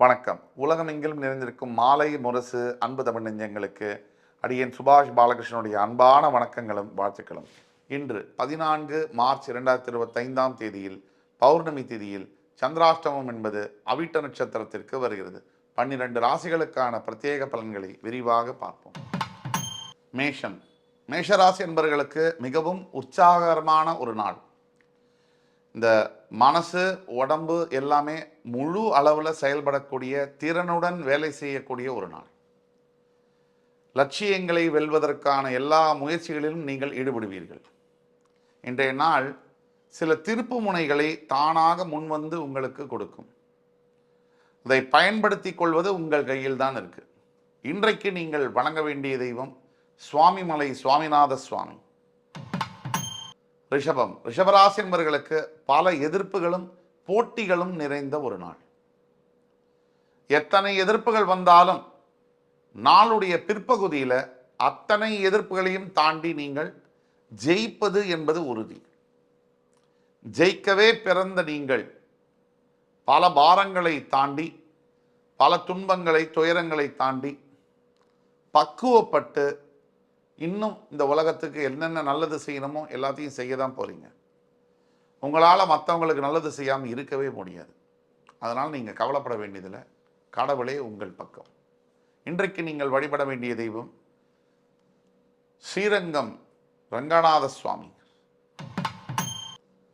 வணக்கம். உலகமெங்கிலும் நிறைந்திருக்கும் மாலை முரசு அன்பு தமிழ் நெஞ்சங்களுக்கு அடியேன் சுபாஷ் பாலகிருஷ்ணனுடைய அன்பான வணக்கங்களும் வாழ்த்துக்களும். இன்று பதினான்கு மார்ச் இரண்டாயிரத்தி இருபத்தைந்தாம் தேதியில் பௌர்ணமி தேதியில் சந்திராஷ்டமம் என்பது அவிட்ட நட்சத்திரத்திற்கு வருகிறது. பன்னிரண்டு ராசிகளுக்கான பிரத்யேக பலன்களை விரிவாக பார்ப்போம். மேஷம். மேஷராசி என்பவர்களுக்கு மிகவும் உற்சாகரமான ஒரு நாள். இந்த மனசு உடம்பு எல்லாமே முழு அளவில் செயல்படக்கூடிய திறனுடன் வேலை செய்யக்கூடிய ஒரு நாள். லட்சியங்களை வெல்வதற்கான எல்லா முயற்சிகளிலும் நீங்கள் ஈடுபடுவீர்கள். இன்றைய நாள் சில திருப்பு முனைகளை தானாக முன்வந்து உங்களுக்கு கொடுக்கும். அதை பயன்படுத்தி கொள்வது உங்கள் கையில் தான் இருக்கு. இன்றைக்கு நீங்கள் வணங்க வேண்டிய தெய்வம் சுவாமிமலை சுவாமிநாத சுவாமி. ரிஷபம். ரிஷபராசி என்பவர்களுக்கு பல எதிர்ப்புகளும் போட்டிகளும் நிறைந்த ஒரு நாள். எத்தனை எதிர்ப்புகள் வந்தாலும் நாளுடைய பிற்பகுதியில் அத்தனை எதிர்ப்புகளையும் தாண்டி நீங்கள் ஜெயிப்பது என்பது உறுதி. ஜெயிக்கவே பிறந்த நீங்கள் பல பாரங்களை தாண்டி பல துன்பங்களை துயரங்களை தாண்டி பக்குவப்பட்டு இன்னும் இந்த உலகத்துக்கு என்னென்ன நல்லது செய்யணுமோ எல்லாத்தையும் செய்ய தான் போகிறீங்க உங்களால் மற்றவங்களுக்கு நல்லது செய்யாமல் இருக்கவே முடியாது. அதனால் நீங்கள் கவலைப்பட வேண்டியதில்லை. கடவுளே உங்கள் பக்கம். இன்றைக்கு நீங்கள் வழிபட வேண்டிய தெய்வம் ஸ்ரீரங்கம் ரங்கநாத சுவாமி.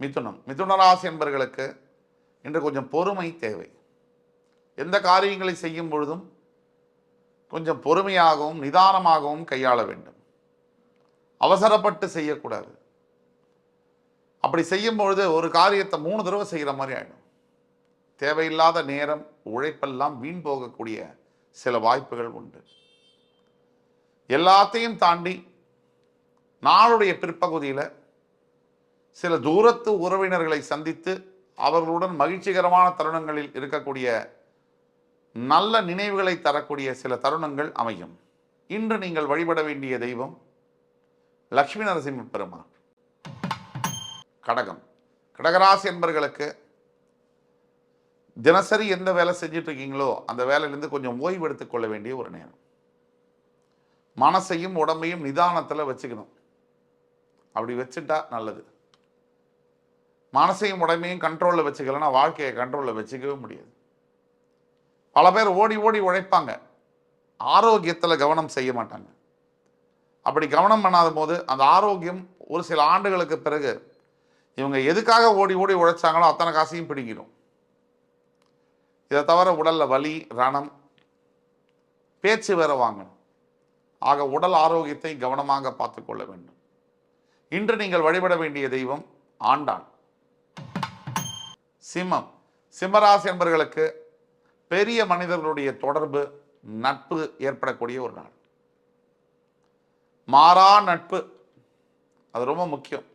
மிதுனம். மிதுனராசி என்பர்களுக்கு இன்று கொஞ்சம் பொறுமை தேவை. எந்த காரியங்களை செய்யும் பொழுதும் கொஞ்சம் பொறுமையாகவும் நிதானமாகவும் கையாள வேண்டும். அவசரப்பட்டு செய்யக்கூடாது. அப்படி செய்யும் பொழுது ஒரு காரியத்தை மூணு தடவை செய்கிற மாதிரி ஆகிடும் தேவையில்லாத நேரம் உழைப்பெல்லாம் வீண் போகக்கூடிய சில வாய்ப்புகள் உண்டு. எல்லாத்தையும் தாண்டி நாளுடைய பிற்பகுதியில் சில தூரத்து உறவினர்களை சந்தித்து அவர்களுடன் மகிழ்ச்சிகரமான தருணங்களில் இருக்கக்கூடிய நல்ல நினைவுகளை தரக்கூடிய சில தருணங்கள் அமையும். இன்று நீங்கள் வழிபட வேண்டிய தெய்வம் லக்ஷ்மி நரசிம்ம பெருமான். கடகம். கடகராசி என்பர்களுக்கு தினசரி எந்த வேலை செஞ்சுட்டு இருக்கீங்களோ அந்த வேலையிலேருந்து கொஞ்சம் ஓய்வு எடுத்துக்கொள்ள வேண்டிய ஒரு நேரம். மனசையும் உடம்பையும் நிதானத்தில் வச்சுக்கணும். அப்படி வச்சுட்டா நல்லது. மனசையும் உடம்பையும் கண்ட்ரோலில் வச்சுக்கலன்னா வாழ்க்கையை கண்ட்ரோலில் வச்சுக்கவே முடியாது. பல பேர் ஓடி ஓடி உழைப்பாங்க. ஆரோக்கியத்தில் கவனம் செய்ய மாட்டாங்க. அப்படி கவனம் பண்ணாத போது அந்த ஆரோக்கியம் ஒரு சில ஆண்டுகளுக்கு பிறகு இவங்க எதுக்காக ஓடி ஓடி உழைச்சாங்களோ அத்தனை காசையும் பிடிங்கிடும். இதை தவிர உடலில் வலி ரணம் பேச்சு வேற வாங்கணும். ஆக உடல் ஆரோக்கியத்தை கவனமாக பார்த்துக்கொள்ள வேண்டும். இன்று நீங்கள் வழிபட வேண்டிய தெய்வம் ஆண்டாள். சிம்மம். சிம்மராசி என்பவர்களுக்கு பெரிய மனிதர்களுடைய தொடர்பு நட்பு ஏற்படக்கூடிய ஒரு நாள். மாறா நட்பு. அது ரொம்ப முக்கியம்.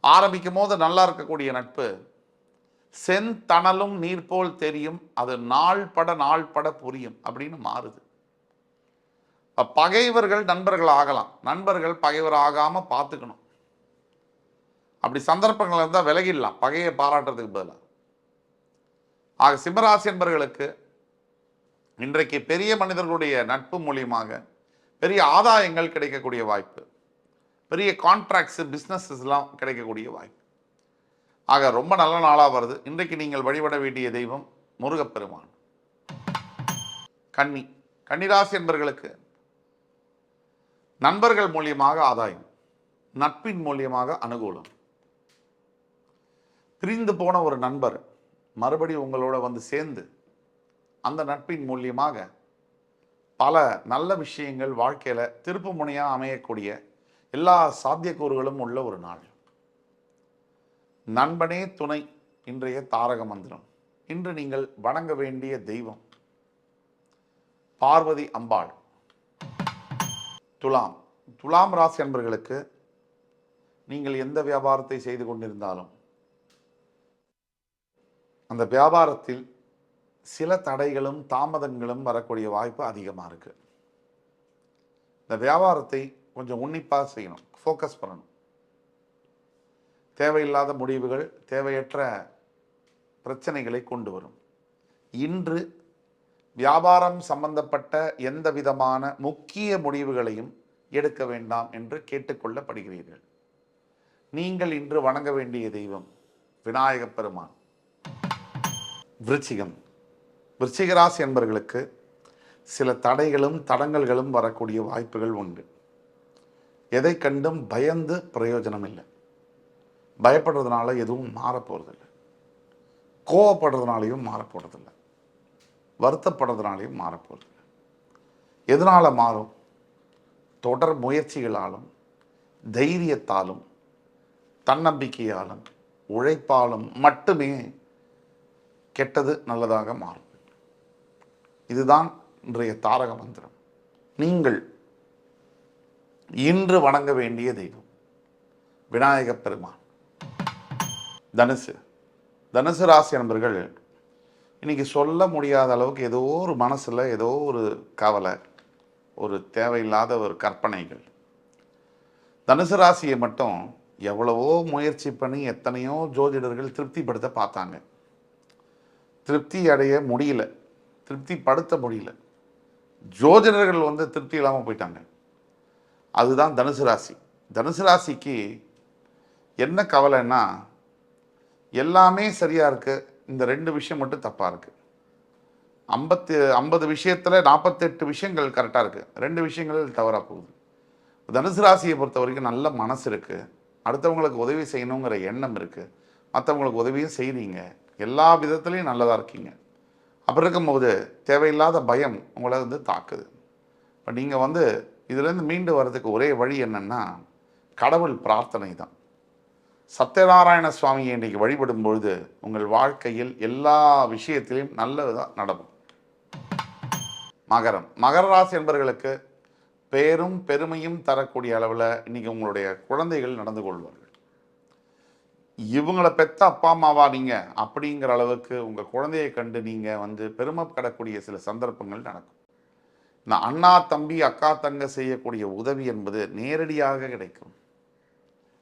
ஆரம்பிக்கும் போது நல்லா இருக்கக்கூடிய நட்பு. செந்தணலும் நீர் போல் தெரியும். அது நாள் பட நாள் பட புரியும் அப்படின்னு மாறுது. பகைவர்கள் நண்பர்கள் ஆகலாம். நண்பர்கள் பகைவர் ஆகாம பார்த்துக்கணும். அப்படி சந்தர்ப்பங்கள் இருந்தால் விலகிடலாம். பகையை பாராட்டுறதுக்கு பதிலாக ஆக சிம்மராசி என்பர்களுக்கு இன்றைக்கு பெரிய மனிதர்களுடைய நட்பு மூலியமாக பெரிய ஆதாயங்கள் கிடைக்கக்கூடிய வாய்ப்பு. பெரிய கான்ட்ராக்ட்ஸு பிஸ்னஸஸ்லாம் கிடைக்கக்கூடிய வாய்ப்பு. ஆக ரொம்ப நல்ல நாளாக வருது. இன்றைக்கு நீங்கள் வழிபட வேண்டிய தெய்வம் முருகப்பெருமான். கன்னி. கன்னிராசி என்பர்களுக்கு நண்பர்கள் மூலியமாக ஆதாயம். நட்பின் மூலியமாக அனுகூலம். பிரிந்து போன ஒரு நண்பர் மறுபடியும் உங்களோட வந்து சேர்ந்து அந்த நட்பின் மூலியமாக பல நல்ல விஷயங்கள் வாழ்க்கையில் திருப்பு முனையாக அமையக்கூடிய எல்லா சாத்தியக்கூறுகளும் உள்ள ஒரு நாள். நண்பனே துணை இன்றைய தாரக மந்திரம். இன்று நீங்கள் வணங்க வேண்டிய தெய்வம் பார்வதி அம்பாள். துலாம் துலாம் ராசி அன்பர்களுக்கு நீங்கள் எந்த வியாபாரத்தை செய்து கொண்டிருந்தாலும் அந்த வியாபாரத்தில் சில தடைகளும் தாமதங்களும் வரக்கூடிய வாய்ப்பு அதிகமாக இருக்குது இந்த வியாபாரத்தை கொஞ்சம் உன்னிப்பாக செய்யணும். ஃபோக்கஸ் பண்ணணும். தேவையில்லாத முடிவுகள் தேவையற்ற பிரச்சனைகளை கொண்டு வரும். இன்று வியாபாரம் சம்பந்தப்பட்ட எந்த விதமான முக்கிய முடிவுகளையும் எடுக்க வேண்டாம் என்று கேட்டுக்கொள்ளப்படுகிறீர்கள். நீங்கள் இன்று வணங்க வேண்டிய தெய்வம் விநாயகப் பெருமான். விருச்சிகம். விருச்சிகராசி என்பர்களுக்கு சில தடைகளும் தடங்கல்களும் வரக்கூடிய வாய்ப்புகள் உண்டு. எதை கண்டும் பயந்து பிரயோஜனம் இல்லை பயப்படுறதுனால எதுவும் மாறப்போறதில்லை. கோவப்படுறதுனாலையும் மாறப்போறதில்லை. வருத்தப்படுறதுனாலையும் மாறப்போறதில்லை. எதனால் மாறும்? தொடர் முயற்சிகளாலும் தைரியத்தாலும் தன்னம்பிக்கையாலும் உழைப்பாலும் மட்டுமே கெட்டது நல்லதாக மாறும். இதுதான் இன்றைய தாரக மந்திரம். நீங்கள் இன்று வணங்க வேண்டிய தெய்வம் விநாயகப் பெருமான். தனுசு. தனுசு ராசி நண்பர்கள் இன்னைக்கு சொல்ல முடியாத அளவுக்கு ஏதோ ஒரு மனசில் ஏதோ ஒரு கவலை ஒரு தேவையில்லாத ஒரு கற்பனைகள். தனுசு ராசியை மட்டும் எவ்வளவோ முயற்சி பண்ணி எத்தனையோ ஜோதிடர்கள் திருப்திப்படுத்த பார்த்தாங்க. திருப்தி அடைய முடியல. திருப்திப்படுத்த முடியல. ஜோதிடர்கள் வந்து திருப்தி இல்லாமல் போயிட்டாங்க. அதுதான் தனுசு ராசி. தனுசு ராசிக்கு என்ன கவலைன்னா எல்லாமே சரியாக இருக்குது இந்த ரெண்டு விஷயம் மட்டும் தப்பாக இருக்குது ஐம்பத்து ஐம்பது விஷயத்தில் நாற்பத்தெட்டு விஷயங்கள் கரெக்டாக இருக்குது ரெண்டு விஷயங்கள் தவறாக போகுது. தனுசு ராசியை பொறுத்த வரைக்கும் நல்ல மனசு இருக்கு. அடுத்தவங்களுக்கு உதவி செய்யணுங்கிற எண்ணம் இருக்குது மற்றவங்களுக்கு உதவியும் செய்கிறீங்க எல்லா விதத்துலேயும் நல்லதாக இருக்கீங்க. அப்படி இருக்கும்போது தேவையில்லாத பயம் உங்களை வந்து தாக்குது. இப்போ நீங்கள் வந்து இதுலேருந்து மீண்டு வர்றதுக்கு ஒரே வழி என்னென்னா கடவுள் பிரார்த்தனை தான். சத்யநாராயண சுவாமியை இன்றைக்கு வழிபடும் பொழுது உங்கள் வாழ்க்கையில் எல்லா விஷயத்திலையும் நல்லதுதான் நடக்கும். மகரம். மகர ராசி என்பவர்களுக்கு பேரும் பெருமையும் தரக்கூடிய அளவில் இன்னைக்கு உங்களுடைய குழந்தைகள் நடந்து கொள்வார்கள். இவங்களை பெத்த அப்பா அம்மாவா நீங்க? அப்படிங்கிற அளவுக்கு உங்க குழந்தையை கண்டு நீங்க வந்து பெருமைப்படக்கூடிய சில சந்தர்ப்பங்கள் நடக்கும். இந்த அண்ணா தம்பி அக்கா தங்க செய்யக்கூடிய உதவி என்பது நேரடியாக கிடைக்கும்.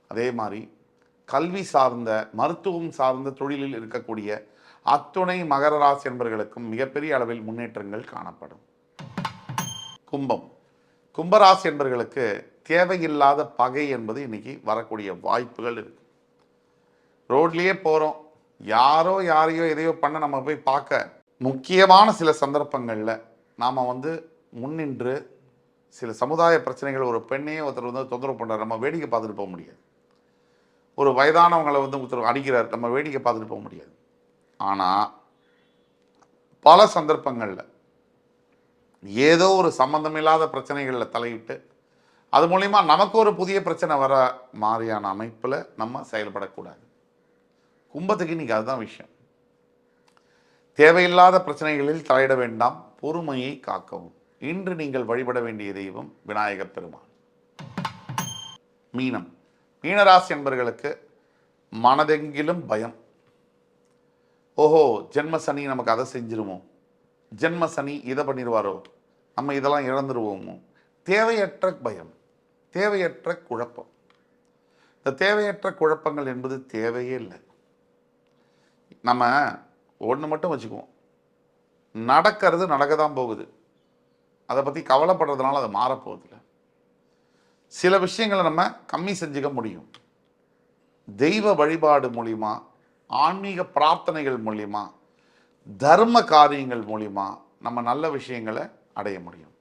அதே மாதிரி கல்வி சார்ந்த மருத்துவம் சார்ந்த தொழிலில் இருக்கக்கூடிய அத்துணை மகர ராசி என்பவர்களுக்கும் மிகப்பெரிய அளவில் முன்னேற்றங்கள் காணப்படும். கும்பம். கும்பராசி என்பவர்களுக்கு தேவையில்லாத பகை என்பது இன்னைக்கு வரக்கூடிய வாய்ப்புகள் இருக்கு. ரோட்லேயே போகிறோம் யாரோ யாரையோ எதையோ பண்ண நம்ம போய் பார்க்க முக்கியமான சில சந்தர்ப்பங்களில் நாம் வந்து முன்னின்று சில சமுதாய பிரச்சனைகள் ஒரு பெண்ணையே ஒருத்தர் வந்து தொந்தரவு பண்ணுறாரு நம்ம வேடிக்கை பார்த்துட்டு போக முடியாது. ஒரு வயதானவங்களை வந்து ஒருத்தர் அடிக்கிறார் நம்ம வேடிக்கை பார்த்துட்டு போக முடியாது. ஆனால் பல சந்தர்ப்பங்களில் ஏதோ ஒரு சம்பந்தமில்லாத பிரச்சனைகளில் தலையிட்டு அது மூலிமா நமக்கு ஒரு புதிய பிரச்சனை வர மாதிரியான அமைப்பில் நம்ம செயல்படக்கூடாது. கும்பத்துக்கு இன்றைக்கி அதுதான் விஷயம். தேவையில்லாத பிரச்சனைகளில் தலையிட வேண்டாம் பொறுமையை காக்கவும். இன்று நீங்கள் வழிபட வேண்டிய தெய்வம் விநாயகப் பெருமான். மீனம். மீனராசி என்பர்களுக்கு மனதெங்கிலும் பயம். ஓஹோ ஜென்ம சனி நமக்கு அதை செஞ்சிருமோ? ஜென்ம சனி இதை பண்ணிடுவாரோ நம்ம இதெல்லாம் இழந்துருவோமோ? தேவையற்ற பயம் தேவையற்ற குழப்பம். இந்த தேவையற்ற குழப்பங்கள் என்பது தேவையே இல்லை. நம்ம ஒன்று மட்டும் வச்சுக்குவோம். நடக்கிறது நடக்க தான் போகுது. அதை பற்றி கவலைப்படுறதுனால அது மாறப்போகுதில்ல சில விஷயங்களை நம்ம கம்மி செஞ்சுக்க முடியும். தெய்வ வழிபாடு மூலிமா ஆன்மீக பிரார்த்தனைகள் மூலிமா தர்ம காரியங்கள் மூலிமா நம்ம நல்ல விஷயங்களை அடைய முடியும்.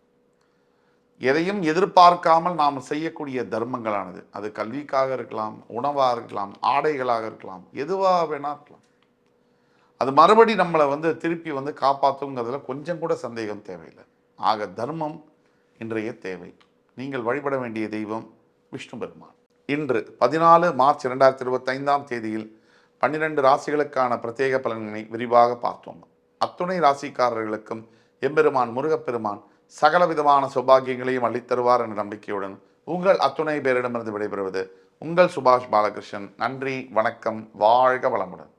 எதையும் எதிர்பார்க்காமல் நாம் செய்யக்கூடிய தர்மங்களானது. அது கல்விக்காக இருக்கலாம் உணவாக இருக்கலாம் ஆடைகளாக இருக்கலாம் எதுவாக வேணா இருக்கலாம். அது மறுபடி நம்மளை வந்து திருப்பி வந்து காப்பாற்றுங்கிறதுல கொஞ்சம் கூட சந்தேகம் தேவையில்லை. ஆக தர்மம் இன்றைய தேவை. நீங்கள் வழிபட வேண்டிய தெய்வம் விஷ்ணு பெருமான். இன்று பதினாலு மார்ச் இரண்டாயிரத்தி இருபத்தைந்தாம் தேதியில் பன்னிரெண்டு ராசிகளுக்கான பிரத்யேக பலன்களை விரிவாக பார்த்தோம். அத்துணை ராசிக்காரர்களுக்கும் எம்பெருமான் முருகப்பெருமான் சகல விதமான சௌபாகியங்களையும் அள்ளித்தருவார் என்ற நம்பிக்கையுடன் உங்கள் அத்துணை பேரிடமிருந்து விடைபெறுவது உங்கள் சுபாஷ் பாலகிருஷ்ணன். நன்றி வணக்கம் வாழ்க வளமுடன்.